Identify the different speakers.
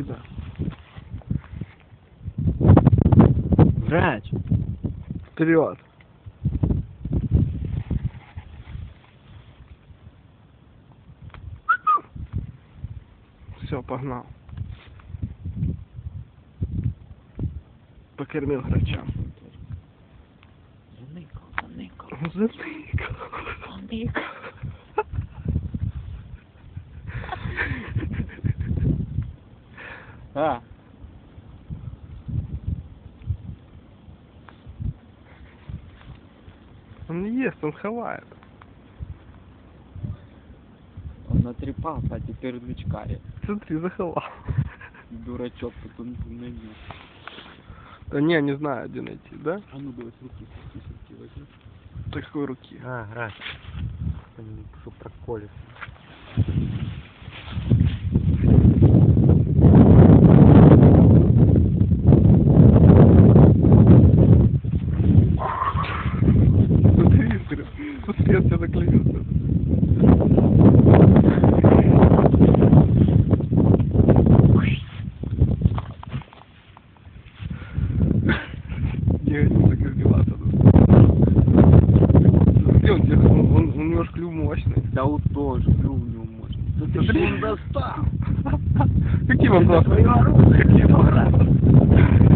Speaker 1: Сюда.
Speaker 2: Врач!
Speaker 1: Вперед. Все, погнал. Покормил грача.
Speaker 2: Заникав, заникав,
Speaker 1: Заникав.
Speaker 2: заникав. А,
Speaker 1: Он не ест, он хавает.
Speaker 2: он натрепался, а теперь вичкає.
Speaker 1: Смотри, заховал.
Speaker 2: Дурачок, потом найдет.
Speaker 1: Да не, не знаю, где найти, да?
Speaker 2: А ну давай с руки, с руки возьми.
Speaker 1: Такой руки.
Speaker 3: А, раз. Что проколет.
Speaker 1: Смотри, смотри, смотри, я тебя наклонился. Не, не. Смотри, он, он, он, у него ж клюв мощный.
Speaker 2: Да вот тоже, клюв у него может. Да ты он достал?
Speaker 1: Какие вопросы? Какие вопросы?